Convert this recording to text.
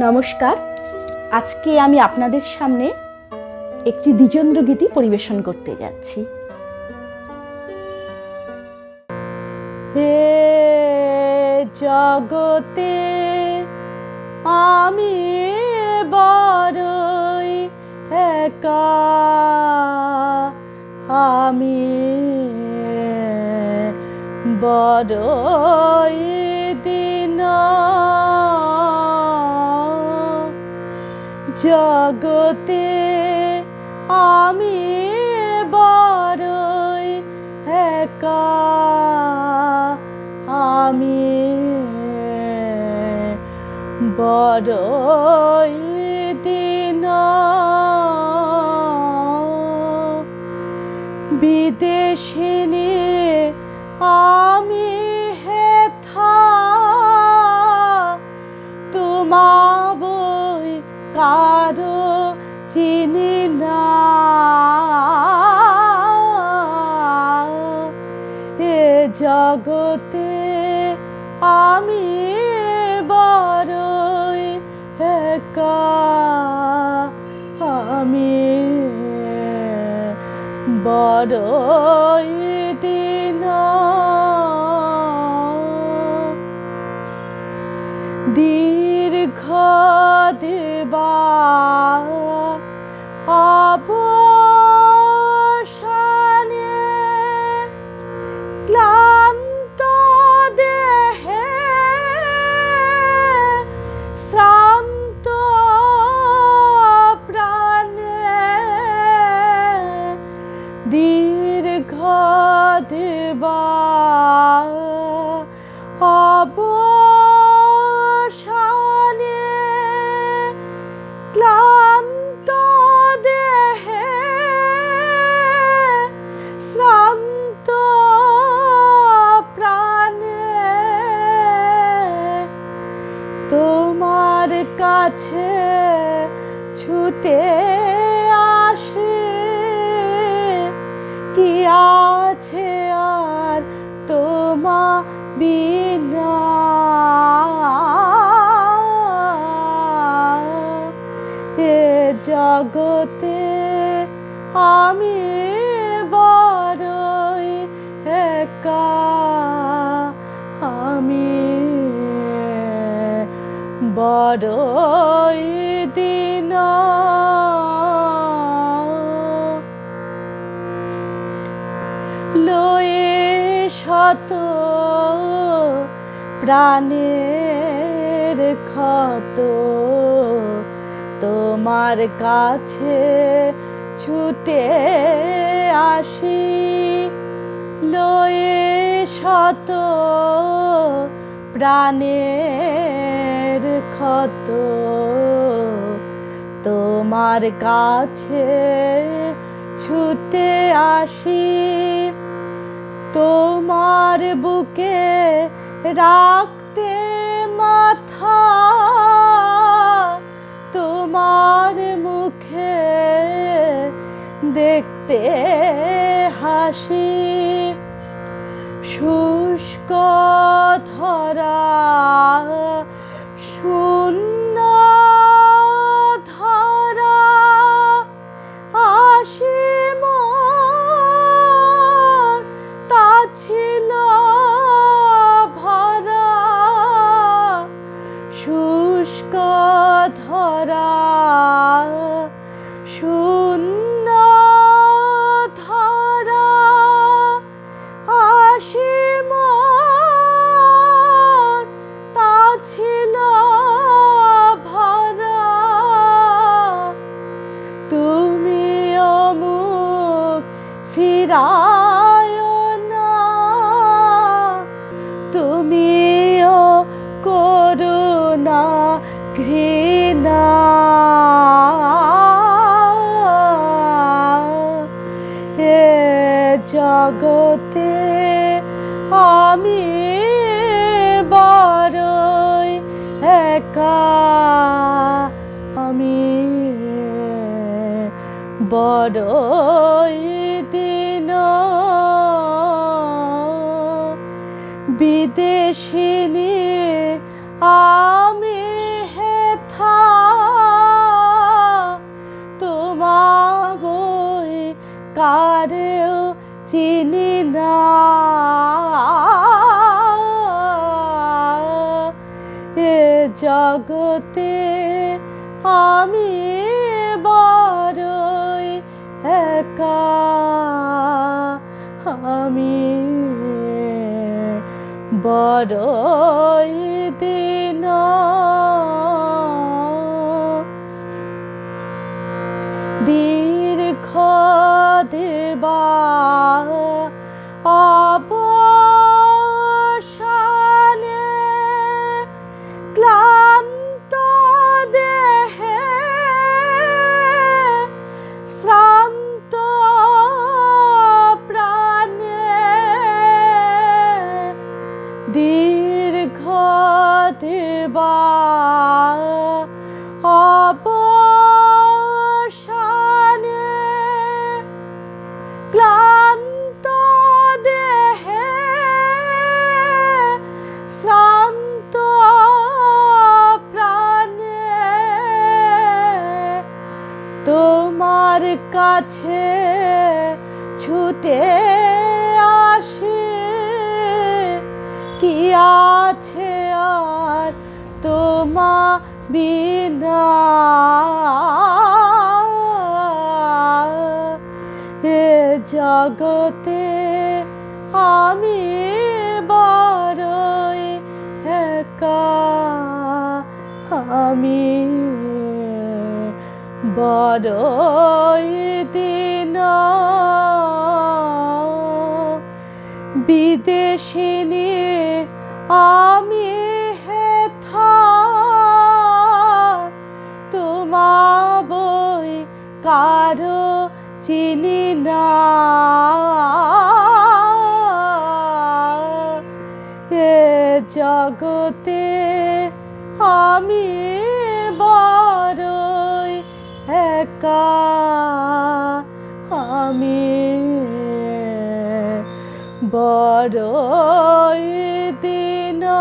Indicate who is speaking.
Speaker 1: নমস্কার। আজকে আমি আপনাদের সামনে একটি দ্বিজেন্দ্র গীতি পরিবেশন করতে যাচ্ছি। হে জগতে আমি বড়ই একা, আমি বড়ই জগতে আমি বড়ই একা। আমি বড়ই দিন। বিদেশিনী আমি কারও চিনি না। এ জগতে আমি বড়ই একা। আমি বড়ই দিন। দেবা ছুটে আসে। কি আছে আর তোমা বিনা এ জগতে আমি বড়ই একা। আমি বড়ই শত প্রাণের ক্ষত। তোমার কাছে ছুটে আসি, লয়ে শত, প্রাণের ক্ষত। তোমার কাছে ছুটে আসি তোমার বুকে রাখতে মাথা তোমার মুখে দেখতে হাসি শুষ্ক ধরা শূন্য জগতে আমি বড়ই একা। আমি বড় দিন বিদেশিনী আমি হেথা। তোমার বই কারেও চিনি না। এ জগতে আমি বড়ই একা। আমি বড়ই দিন। দীর্ঘ দেবা অবসানে কাছে ছুটে আসে। কি আছে আর তোমা বিনা এ জগতে আমি বড়ই একা আমি বড়ই দিন বিদেশিনী আমি হেথা তোমা বই কারও চিনি না। আমি বড় দিনা